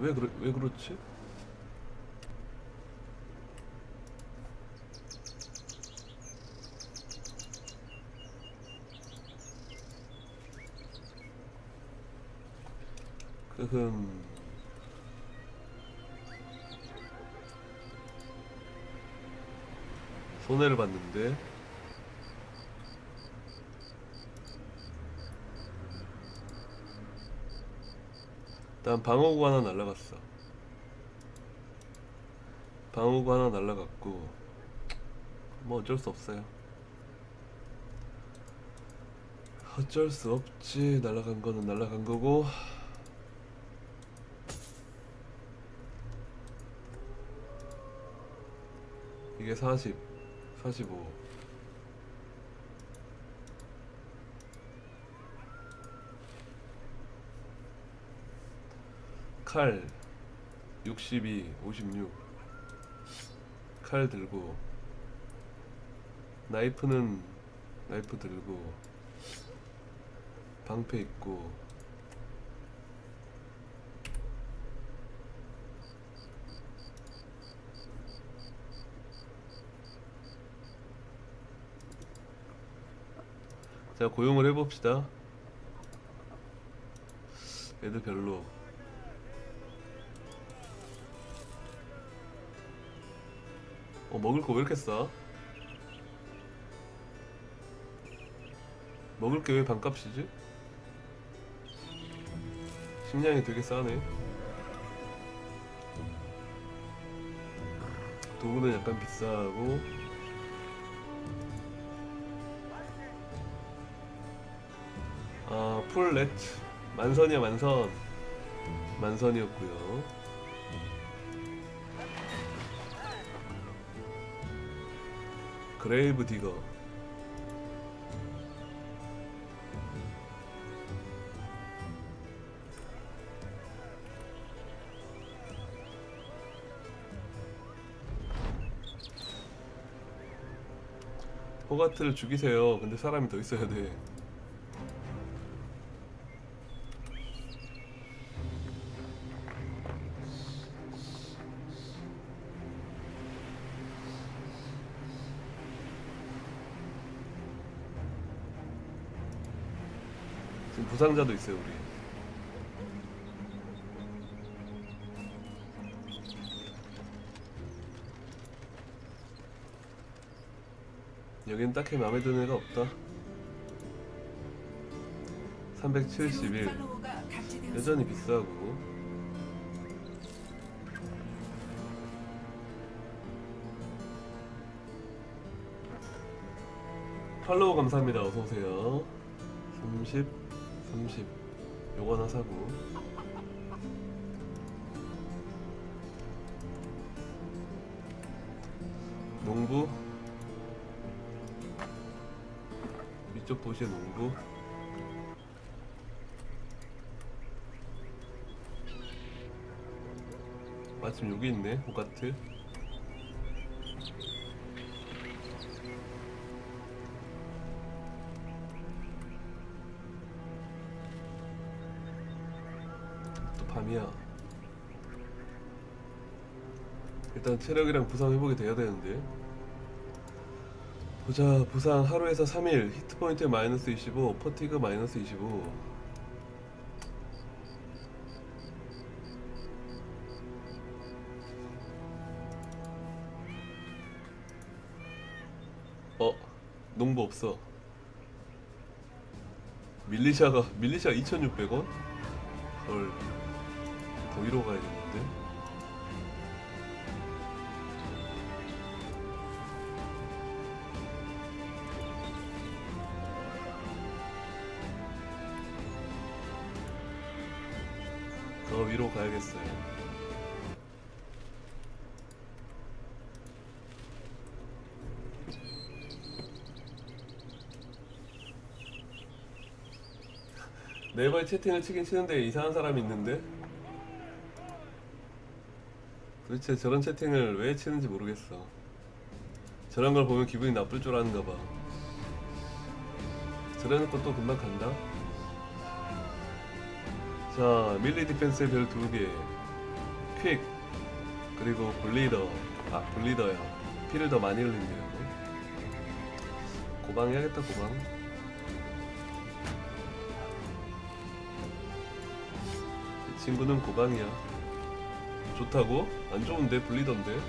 왜 그러 왜 그렇지? 흠 손해를 봤는데 일단 방어구 하나 날라갔어. 방어구 하나 날라갔고 뭐 어쩔 수 없어요. 어쩔 수 없지. 날라간 거는 날라간 거고. 이게 40 45 칼 62, 56. 칼 들고 나이프는 나이프 들고 방패 있고 자 고용을 해봅시다 애들 별로 어 먹을 거 왜 이렇게 싸? 먹을 게 왜 반값이지? 식량이 되게 싸네. 도구는 약간 비싸고. 아 풀렛 만선이야 만선. 만선이었고요 그레이브 디거. 호가트를 죽이세요. 근데 사람이 더 있어야 돼 부상자도 있어요 우리. 여긴 딱히 마음에 드는 애가 없다. 371 팔로워가 감지되었습니다. 여전히 비싸고. 팔로우 감사합니다. 어서오세요. 30 30 요거 하나 사고. 농부. 위쪽 도시의 농부. 마침 여기 있네 호가트 일단 체력이랑 부상 회복이 돼야 되는데 보자 부상 하루에서 3일 히트포인트 마이너스 25 퍼티그 마이너스 25 어 농부 없어 밀리샤가 밀리샤 2,600원? 헐. 더 위로 가야겠 위로 가야겠어요. 네이버에 채팅을 치긴 치는데 이상한 사람이 있는데? 도대체 저런 채팅을 왜 치는지 모르겠어. 저런 걸 보면 기분이 나쁠 줄 아는가 봐. 저래놓고 또 금방 간다 자 밀리 디펜스의 별 두개. 퀵 그리고 블리더. 아 블리더야. 피를 더 많이 흘린대요 고방 해야겠다 고방. 이 친구는 고방이야. 좋다고? 안 좋은데? 블리더인데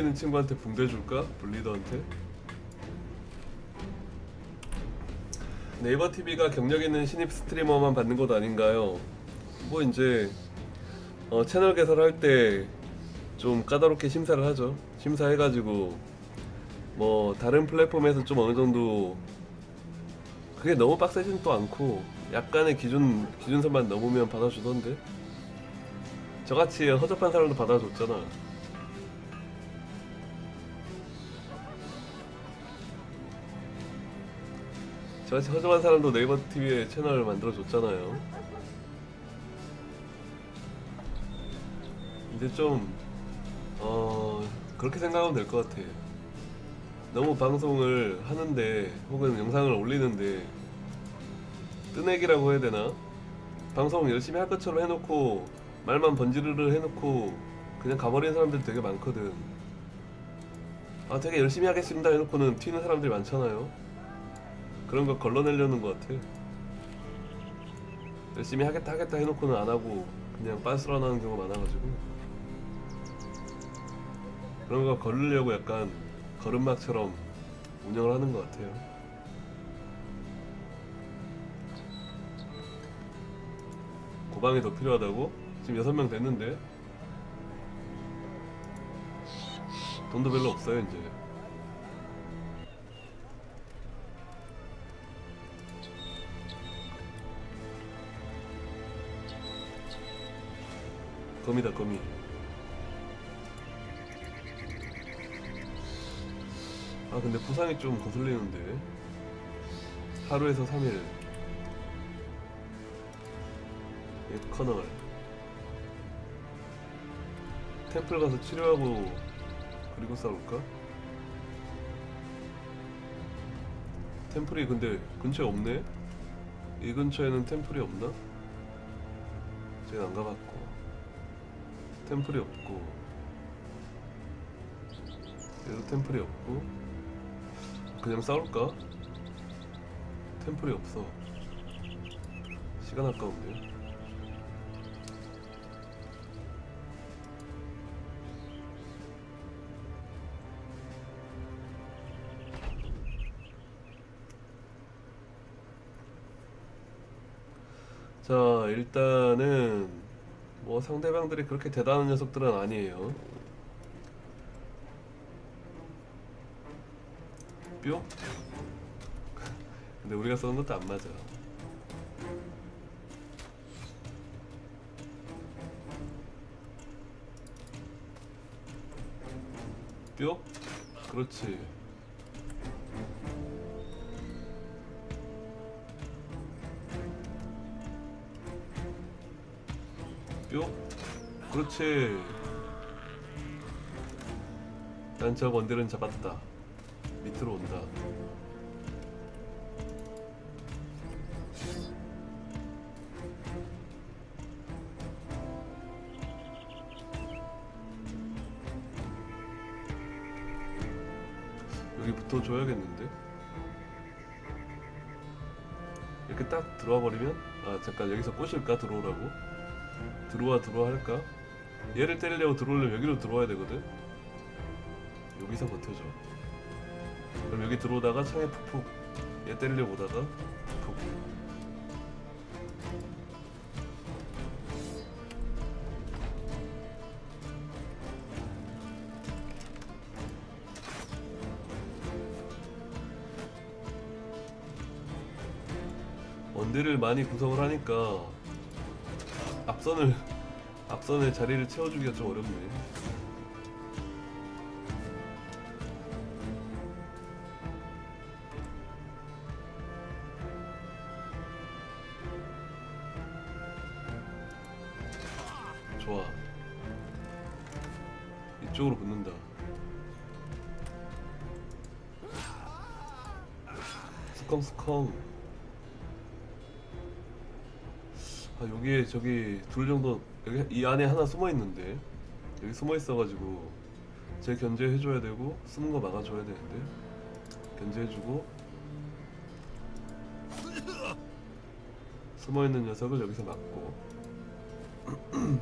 있는 친구한테 붕대 줄까? 블리더한테? 네이버 TV가 경력 있는 신입 스트리머만 받는 것 아닌가요? 뭐 이제 어, 채널 개설할 때 좀 까다롭게 심사를 하죠. 심사해가지고 뭐 다른 플랫폼에서 좀 어느 정도 그게 너무 빡세진 또 않고 약간의 기준 기준선만 넘으면 받아주던데 저같이 허접한 사람도 받아줬잖아. 저같이 허접한 사람도 네이버 TV에 채널을 만들어 줬잖아요. 이제 좀, 어, 그렇게 생각하면 될 것 같아. 너무 방송을 하는데, 혹은 영상을 올리는데, 뜨내기라고 해야 되나? 방송 열심히 할 것처럼 해놓고, 말만 번지르르 해놓고, 그냥 가버리는 사람들 되게 많거든. 아, 되게 열심히 하겠습니다 해놓고는 튀는 사람들이 많잖아요. 그런 거 걸러내려는 것 같아. 열심히 하겠다 하겠다 해놓고는 안 하고 그냥 빤스런 하는 경우가 많아가지고 그런 거 걸으려고 약간 걸음막처럼 운영을 하는 것 같아요. 고방이 더 필요하다고? 지금 여섯 명 됐는데 돈도 별로 없어요 이제. 거미다 거미 아 근데 부상이 좀 거슬리는데 하루에서 3일 예, 커널 템플 가서 치료하고 그리고 싸울까? 템플이 근데 근처에 없네? 이 근처에는 템플이 없나? 제가 안 가봤고 템플이 없고 얘도 템플이 없고 그냥 싸울까? 템플이 없어 시간 아까운데 자 일단은 뭐 상대방들이 그렇게 대단한 녀석들은 아니에요. 뿅? 근데 우리가 쏘는 것도 안 맞아. 뿅? 그렇지. 그렇지. 난 저 원딜은 잡았다. 밑으로 온다. 여기 붙어줘야겠는데? 이렇게 딱 들어와 버리면 아 잠깐 여기서 꼬실까 들어오라고 들어와 들어와 할까 얘를 때리려고 들어오려면 여기로 들어와야 되거든? 여기서 버텨줘. 그럼 여기 들어오다가 창에 푹푹 얘 때리려고 오다가 푹. 원딜을 많이 구성을 하니까 앞선을 앞선의 자리를 채워주기가 좀 어렵네. 저기 둘 정도 여기 이 안에 하나 숨어 있는데 여기 숨어 있어가지고 제 견제해줘야 되고 숨은 거 막아줘야 되는데 견제해주고 숨어 있는 녀석을 여기서 막고.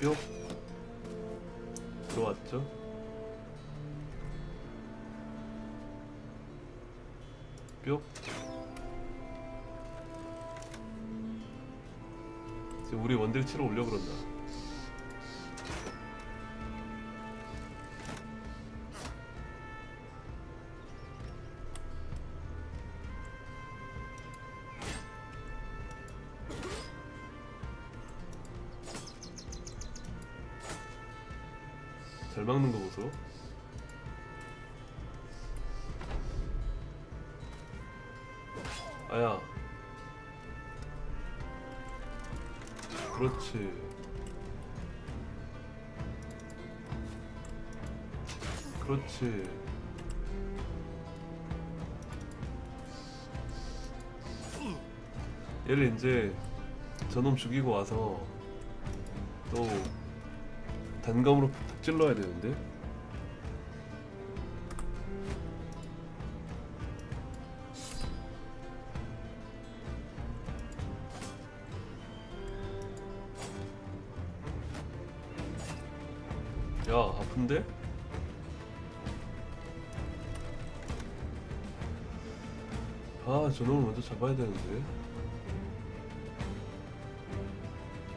뿅. 들어왔죠? 뿅 우리 원딜 치러 올려 그런다 그렇지. 그렇지. 얘를 이제 저놈 죽이고 와서 또 단검으로 푹 찔러야 되는데 잡아야 되는데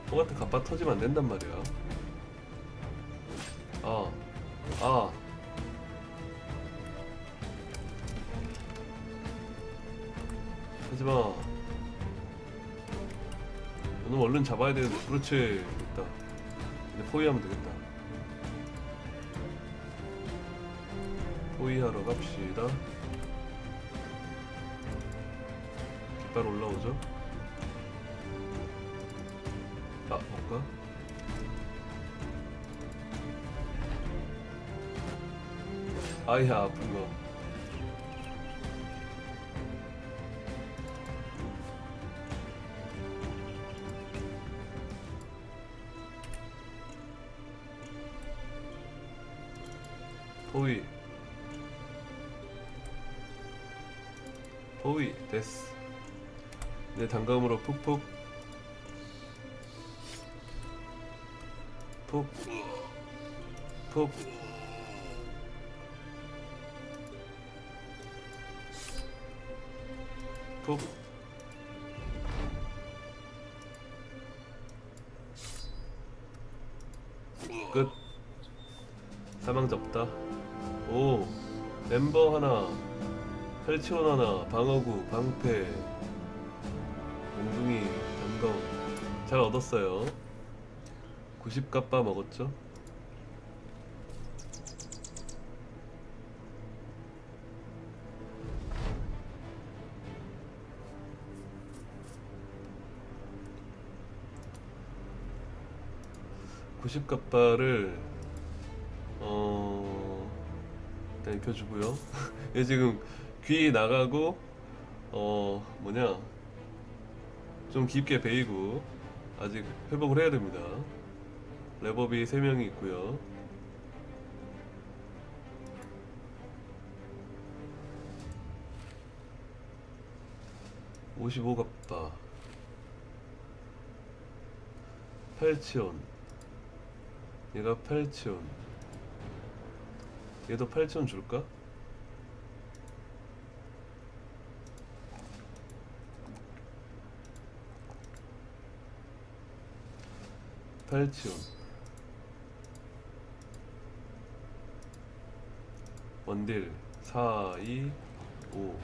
똑같은 갑바 터지면 안 된단 말이야 아, 아. 하지마. 너는 얼른 잡아야 되는데. 그렇지. 됐다. 이제 포위하면 되겠다. 포위하러 갑시다. 깃발 올라오죠? 아, 볼까? 아이야 아픈 거. 푹푹. 푹. 푹. 푹. 끝. 사망자 없다. 오. 멤버 하나. 펼치원 하나. 방어구. 방패. 몽둥이. 단검. 잘 얻었어요. 90갑바 먹었죠? 구십 갑바를 어 일단 입혀주고요. 얘 지금 귀 나가고 어 뭐냐 좀 깊게 베이고 아직 회복을 해야 됩니다. 랩업이 3명이 있고요. 오십오 갑바 팔치온 얘가 8천 얘도 8천 줄까? 팔천 원딜 4, 2, 5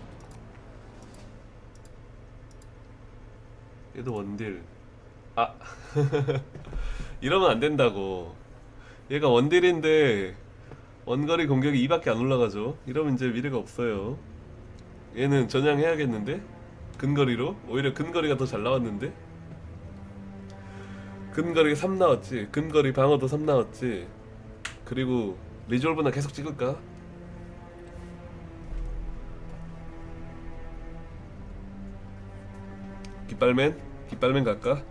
얘도 원딜 아 이러면 안 된다고 얘가 원딜인데 원거리 공격이 2밖에 안 올라가죠. 이러면 이제 미래가 없어요. 얘는 전향해야겠는데? 근거리로? 오히려 근거리가 더 잘 나왔는데? 근거리 3 나왔지 근거리 방어도 3 나왔지 그리고 리졸브나 계속 찍을까? 깃발맨? 깃발맨 갈까?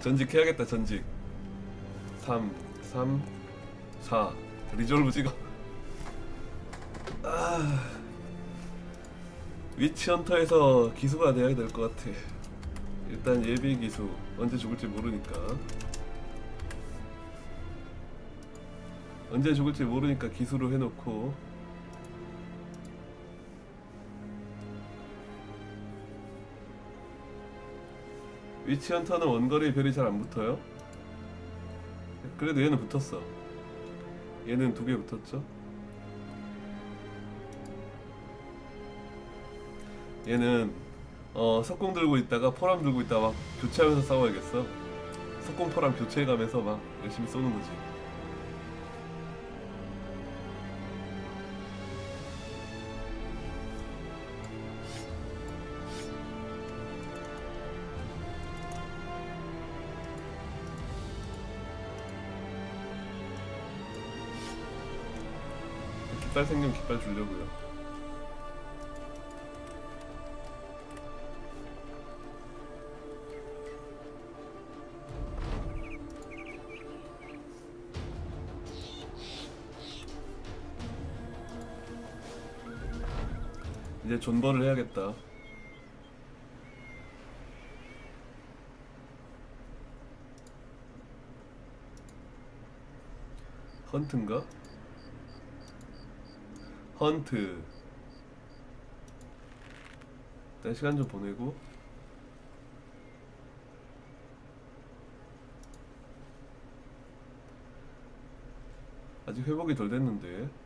전직 해야겠다 전직 3 3 4 리졸브 찍어 아 위치 헌터에서 기수가 돼야 될 것 같아. 일단 예비 기수 언제 죽을지 모르니까. 언제 죽을지 모르니까 기수로 해놓고. 위치 헌터는 원거리 별이 잘 안 붙어요? 그래도 얘는 붙었어. 얘는 두 개 붙었죠 얘는 어 석공 들고 있다가 포람 들고 있다가 막 교체하면서 싸워야겠어? 석공 포람 교체해가면서 막 열심히 쏘는 거지. 깃발 생기면 깃발 주려고요 이제 존버를 해야겠다. 헌트인가? 헌트. 일단 시간 좀 보내고. 아직 회복이 덜 됐는데.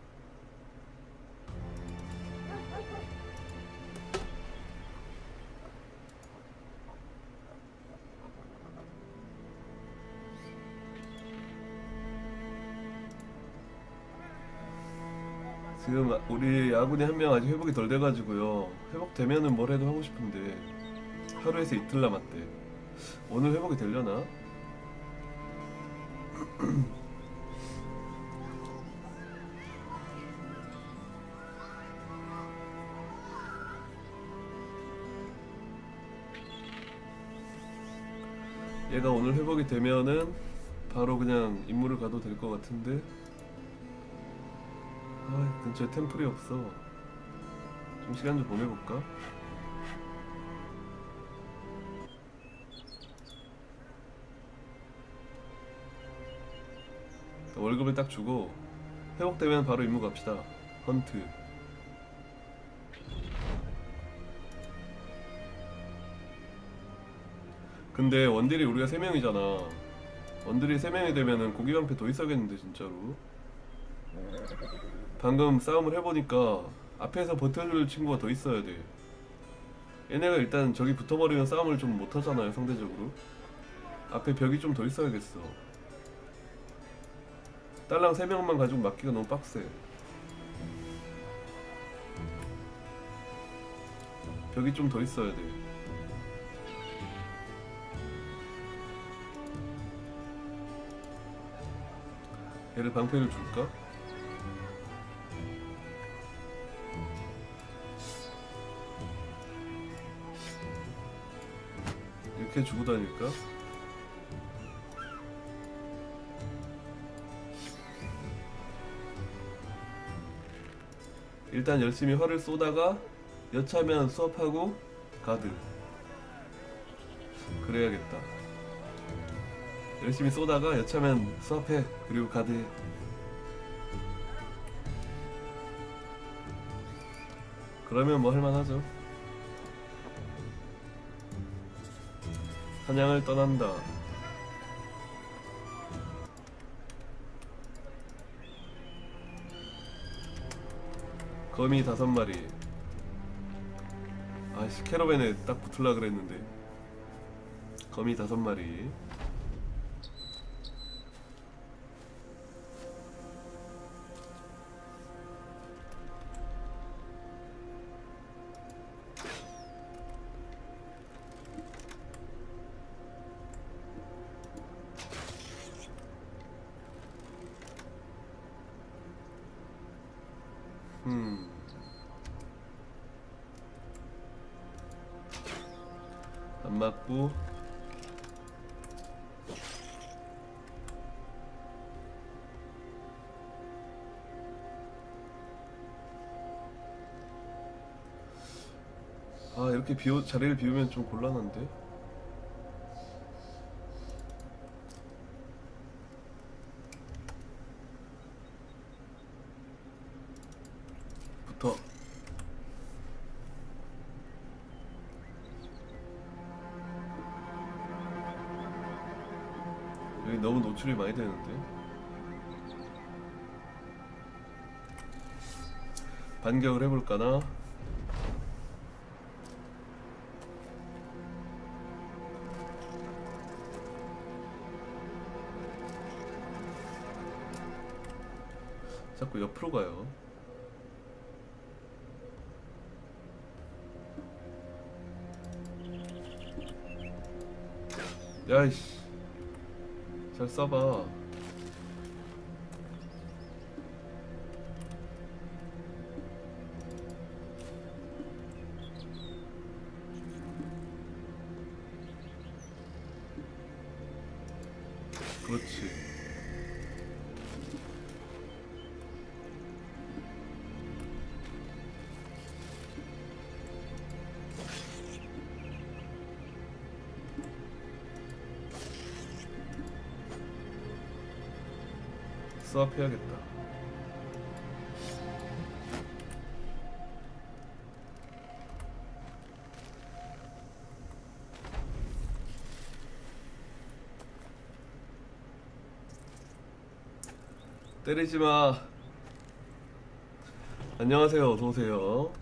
우리 야구니 한 명 아직 회복이 덜 돼가지고요. 회복되면은 뭘 해도 하고 싶은데 하루에서 이틀 남았대. 오늘 회복이 되려나? 얘가 오늘 회복이 되면은 바로 그냥 임무를 가도 될 것 같은데 아 근처에 템플이 없어. 좀 시간 좀 보내볼까? 월급을 딱 주고 회복되면 바로 임무 갑시다. 헌트. 근데 원딜이 우리가 3명이잖아. 원딜이 3명이 되면은 고기 방패 더 있어야겠는데 진짜로 방금 싸움을 해보니까 앞에서 버텨줄 친구가 더 있어야 돼. 얘네가 일단 저기 붙어버리면 싸움을 좀 못하잖아요 상대적으로. 앞에 벽이 좀 더 있어야겠어. 딸랑 3명만 가지고 막기가 너무 빡세. 벽이 좀 더 있어야 돼. 얘를 방패를 줄까? 이렇게 주고 다닐까? 일단 열심히 활을 쏘다가 여차면 수업하고 가드 그래야겠다. 열심히 쏘다가 여차면 수업해. 그리고 가드 해 그러면 뭐 할만하죠 사냥을 떠난다. 거미 다섯 마리. 아씨 캐러밴에 딱 붙을라 그랬는데. 거미 다섯 마리. 이렇게 비우 자리를 비우면 좀 곤란한데? 붙어 여기 너무 노출이 많이 되는데? 반격을 해볼까나 자꾸 옆으로 가요. 야이씨. 잘 써봐. 그렇지 수업해야겠다 때리지 마. 안녕하세요. 어서 오세요.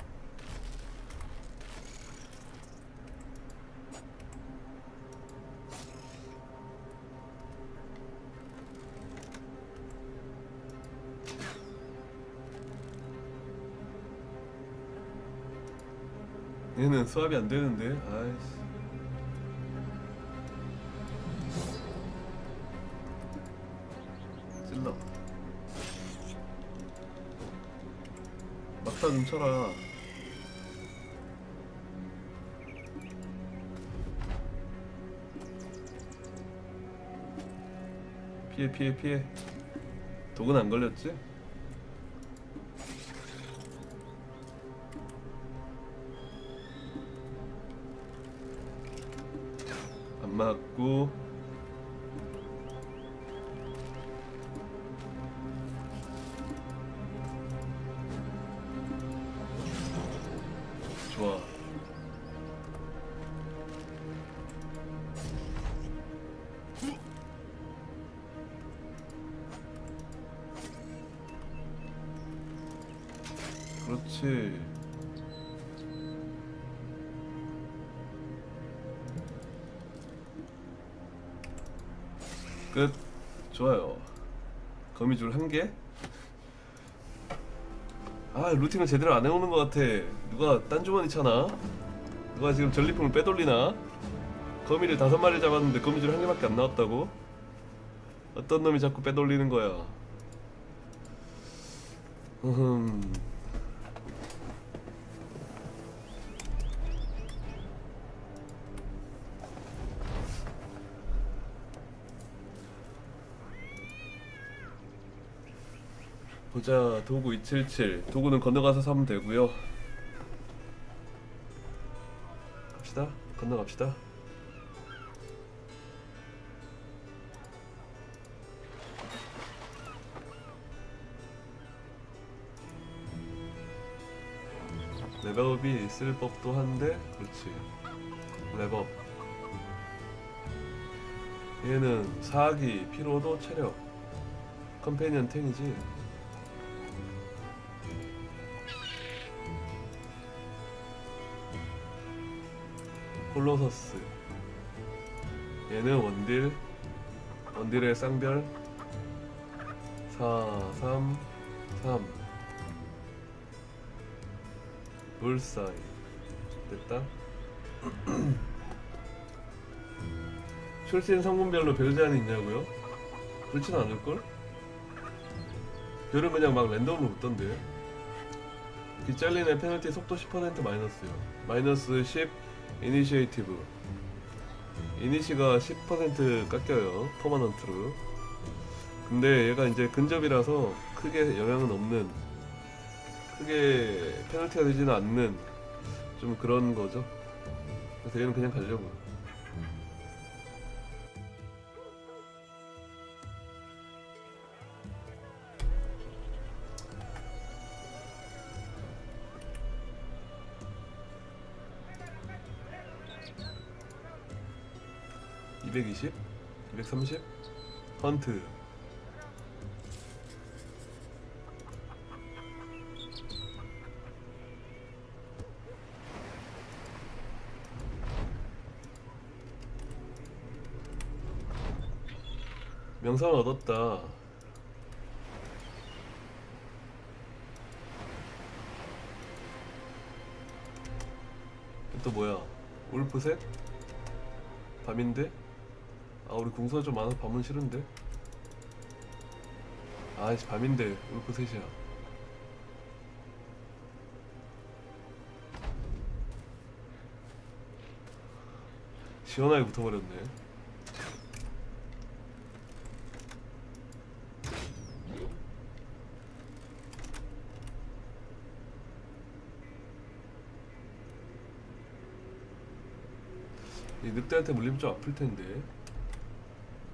얘는 수압이 안 되는데. 아이씨. 찔러. 막타 좀 쳐라. 피해 피해 피해. 독은 안 걸렸지? 안 맞고 좋아. 그렇지. 끝. 좋아요. 거미줄 한 개. 아 루팅을 제대로 안 해오는 것 같아. 누가 딴 주머니 차나? 누가 지금 전리품을 빼돌리나? 거미를 다섯 마리 잡았는데 거미줄 한 개밖에 안 나왔다고? 어떤 놈이 자꾸 빼돌리는 거야? 음. 보자 도구 277 도구는 건너가서 사면 되고요. 갑시다. 건너갑시다. 레벨업이 있을 법도 한데 그렇지. 레벨업. 얘는 사기 피로도 체력. 컴패니언 탱이지 홀로서스. 얘는 원딜 원딜의 쌍별. 4 3 3 불사이. 됐다. 출신 성분별로 별 제한이 있냐고요? 그렇진 않을걸? 별은 그냥 막 랜덤으로 붙던데. 빗잘리는 페널티 속도 10% 마이너스요. 마이너스 10 이니시에이티브. 이니시가 10% 깎여요 퍼마넌트로. 근데 얘가 이제 근접이라서 크게 영향은 없는 크게 페널티가 되지는 않는 좀 그런 거죠. 그래서 얘는 그냥 가려고 (220) (230) 헌트 명성을 얻었다. 또 뭐야? 울프셋? 밤인데? 아 우리 궁수가 좀 많아서 밤은 싫은데? 아이씨 밤인데 울프 셋이야. 시원하게 붙어버렸네. 이 늑대한테 물리면 좀 아플 텐데.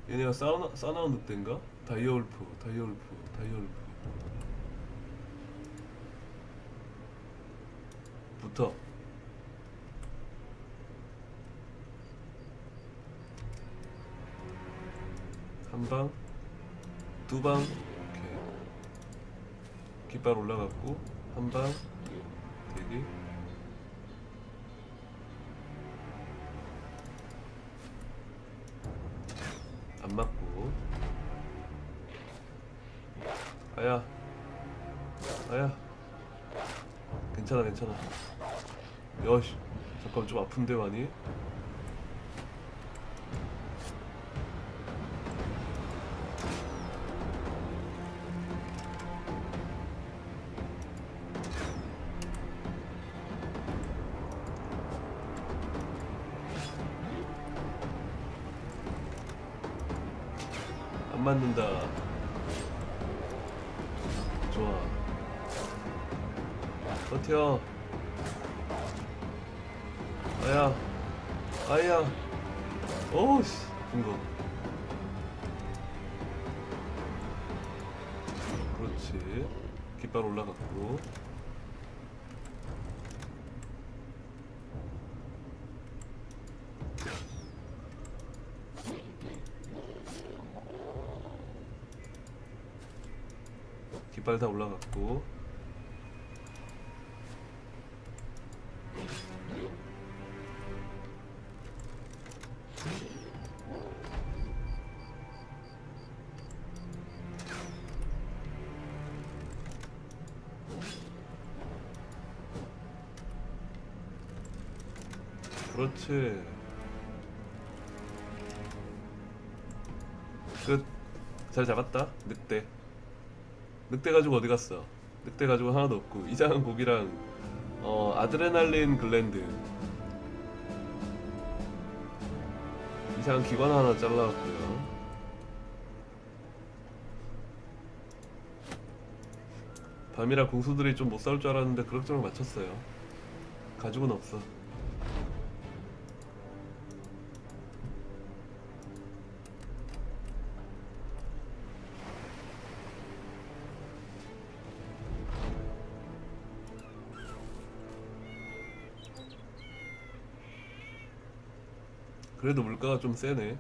얘네가 싸나, 싸나운 늑대인가? 다이어울프, 다이어울프, 다이어울프. 붙어. 한 방, 두 방, 오케이. 깃발 올라갔고, 한 방, 대기. 안 맞고. 아야. 아야. 괜찮아 괜찮아. 여시 잠깐 좀 아픈데 많이 그렇지 깃발 올라갔고. 깃발 다 올라갔고 그렇지 끝 잘 잡았다 늑대 늑대 가지고 어디 갔어? 늑대 가지고 하나도 없고 이상한 고기랑 어 아드레날린 글랜드 이상한 기관 하나 잘라왔고요. 밤이라 궁수들이 좀 못 싸울 줄 알았는데 그럭저럭 맞췄어요. 가죽은 없어. 물가가 좀 세네.